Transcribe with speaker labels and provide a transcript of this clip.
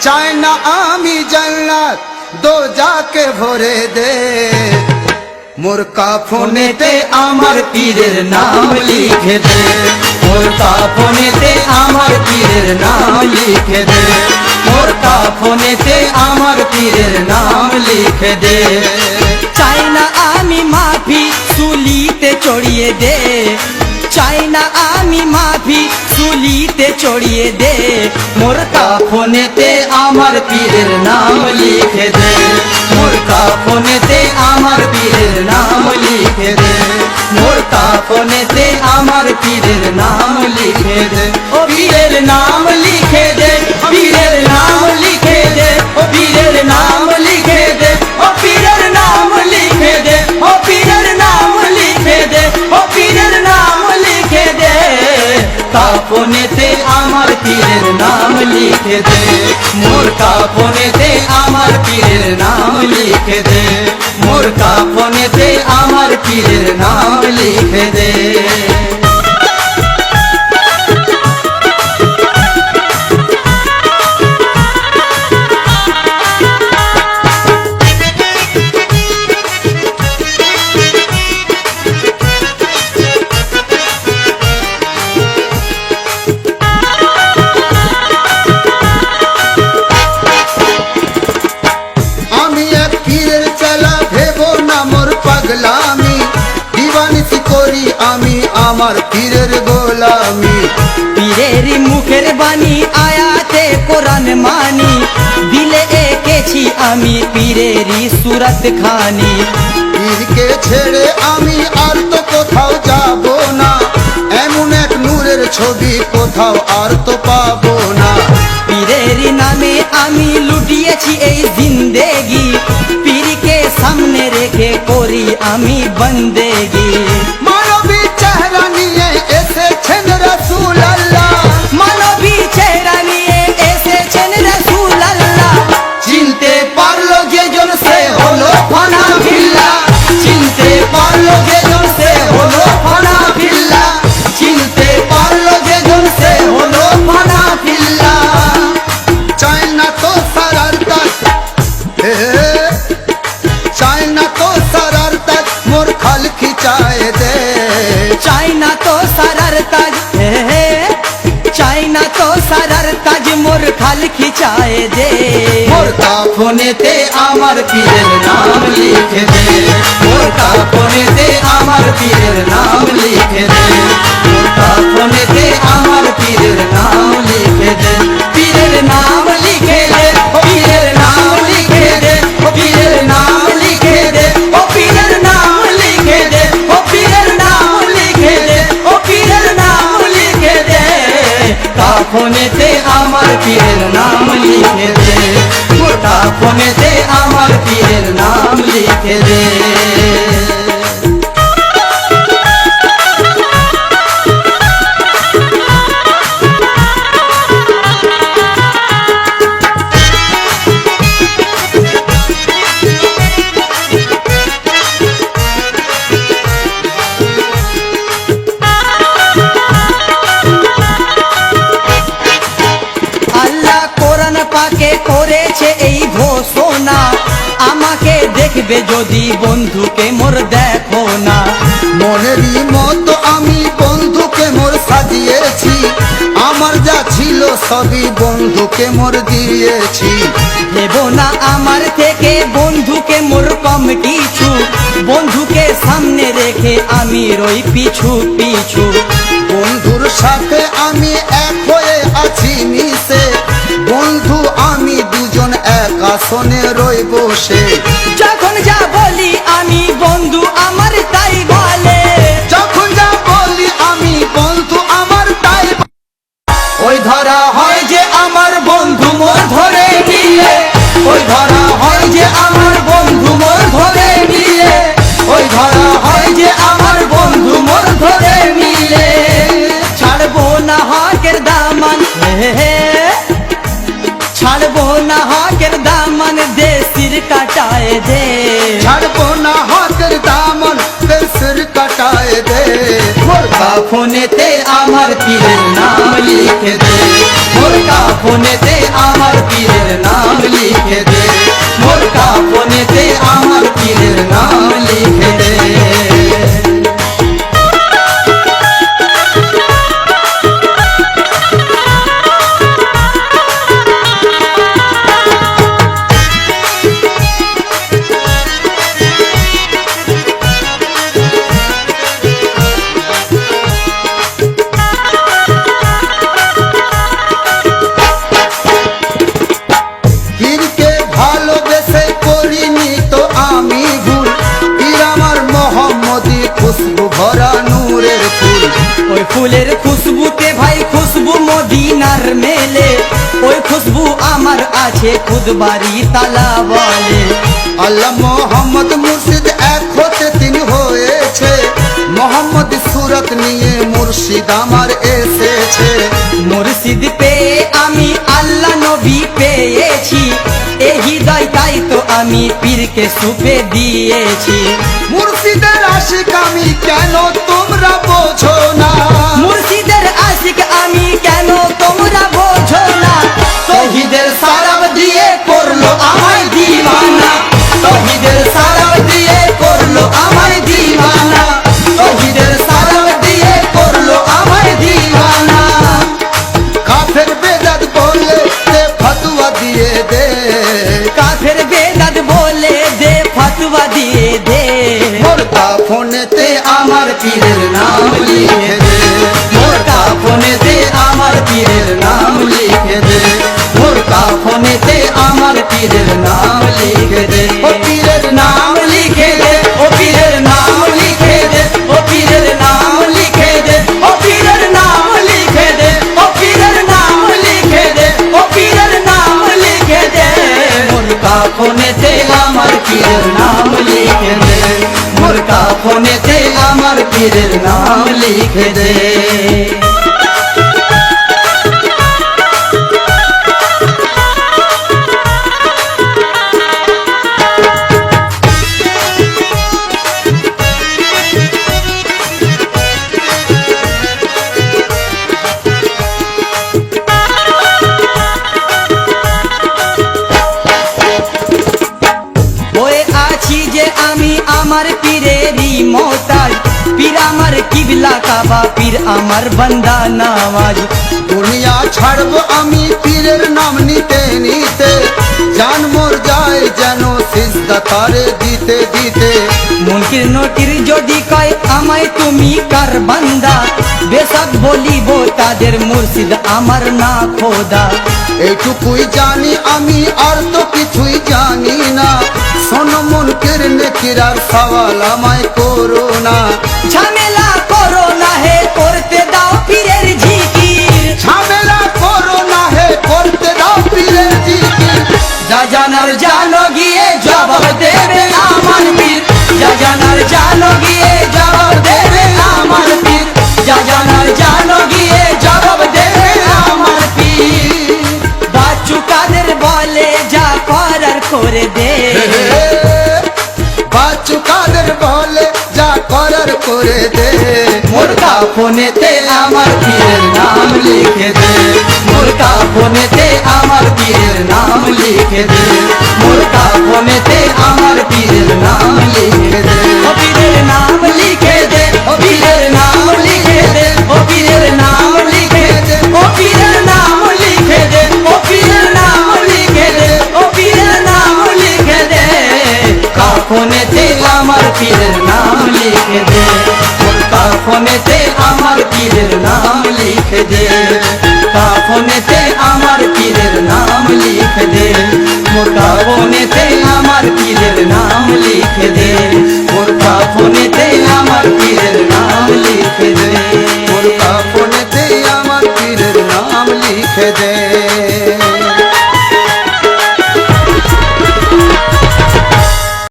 Speaker 1: চাই না আমি জান্নাত দো যাকে ভরে দে। মোর কাফনেতে আমার পীরের নাম লিখে দে। মোর কাফনেতে আমার পীরের নাম লিখে দে। মোর কাফনেতে আমার পীরের নাম লিখে দে।
Speaker 2: চাই না আমি মাফি সুলিতে চড়িয়ে দে। চাই না আমি মাফি সুলিতে চড়িয়ে দে
Speaker 1: মোর কাফনেতে আমার পীরের নাম লিখে দে মোর কাফনেতে আমার পীরের নাম লিখে দে মোর কাফনেতে আমার পীরের নাম লিখে দে ও পীরের নাম লিখে দে পীরের নাম লিখে দে ও পীরের নাম কাপনেতে আমার পীরের নাম লিখে দে। মোর কাপনেতে আমার পীরের নাম লিখে দে। মোর কাপনেতে আমার পীরের নাম লিখে দে। আমার পীরের গোলামি।
Speaker 2: পীরের মুখের বাণী আয়াতে কোরআন মানি। দিলে এঁকেছি আমি পীরেরই সুরত খানি।
Speaker 1: পীরকে ছেড়ে আমি আর তো কোথাও যাব না। এমন এক নূরের ছবি কোথাও আর তো পাবো না।
Speaker 2: পীরের নামে আমি লুটিয়েছি এই জিন্দেগি। পীরকে সামনে রেখে করি আমি বন্দেগি।
Speaker 1: সারার
Speaker 2: তাজ, হে। চাই না তো সারার তাজ, মোর খাল খিচায় দে
Speaker 1: মোর কাফনেতে আমার পীরের নাম লিখে দে। মোর কাফনেতে আমার পীরের নাম লিখে দে।
Speaker 2: দেখবে যদি বন্ধুকে মোর দেখো না।
Speaker 1: মনেরই মতো আমি বন্ধুকে মোর সাজিয়েছি। আমার যা ছিল সবই বন্ধুকে মোর দিয়েছি।
Speaker 2: দেব না আমার থেকে বন্ধুকে মোর কম কিছু। বন্ধুকে সামনে রেখে আমি রই পিছু পিছু।
Speaker 1: বন্ধুর সাথে আমি এক হয়ে আছি মিশে। বন্ধু আমি দুজন এক আসনে রই বসে ধরা হয় যে আমার বন্ধু মোর ধরে মিলে ছাড়বো না হাকের দামান হে
Speaker 2: ছাড়বো না হাকের দামান দে সির কাটায় দে ছাড়বো না হাকের দামান দে সির কাটায় দে
Speaker 1: মোর কাফনেতে আমার পীরের নাম লিখে দে মোর কাফনেতে আমার পীরের নাম লিখে দে মোর কাফনেতে আমার পীরের নাম লিখে
Speaker 2: খুশবু আমার আছে, খুদ বাড়ি তালা বলে।
Speaker 3: আল্লাহ মোহাম্মদ মুর্শিদ এক হতে তিনি হয়েছে। মোহাম্মদ সুরত নিয়ে মুর্শিদ আমার এসেছে।
Speaker 2: মুর্শিদ পেয়ে আমি আল্লাহ নবী পেয়েছি। এ হৃদয় তাই তো আমি পীরকে সুপে দিয়েছি।
Speaker 3: মুর্শিদের আশিক আমি কেন তোমরা বোঝো না?
Speaker 2: মুর্শিদের করলো
Speaker 1: লিখে দে ও পীরের নাম লিখে দে মোর কাফনেতে আমার পীরের নাম লিখে দে মোর কাফনেতে আমার পীরের নাম লিখে দে
Speaker 2: কাবা পীর আমার বান্দা নামাজ।
Speaker 3: দুনিয়া ছাড়বো আমি পীরের নাম নিতে নিতে। জান মোর যায় যেন সিজদা তারে দিতে দিতে।
Speaker 2: মুনকির নটির যদি কয় আমায় তুমি কার বান্দা? বেশক বলিব তাদের মুর্শিদ আমার না খোদা।
Speaker 3: এইটুকুই জানি আমি, আর তো কিছুই জানি না। শোন মন কের নেকিরার সওয়াল আমায় করো না।
Speaker 2: হে করতে দাও পীরের ঝিকির
Speaker 3: ঝামেলা করো না হে করতে দাও পীরের জিকির
Speaker 2: যা জানার জানো গিয়ে জবাব দেবে আমার পীর যা জানার জানো গিয়ে জবাব দেবে আমার পীর যা জানার জানো গিয়ে জবাব দেবে আমার পীর বাচ্চু কাদের বলে যা করার করে দে
Speaker 3: বাচ্চু কাদের বলে যা করার করে দে
Speaker 1: মোর কাফনেতে আমার পীরের নাম লিখে দে। মোর কাফনেতে আমার পীরের নাম লিখে দে। মোর কাফনেতে আমার পীরের নাম কাফনেতে আমার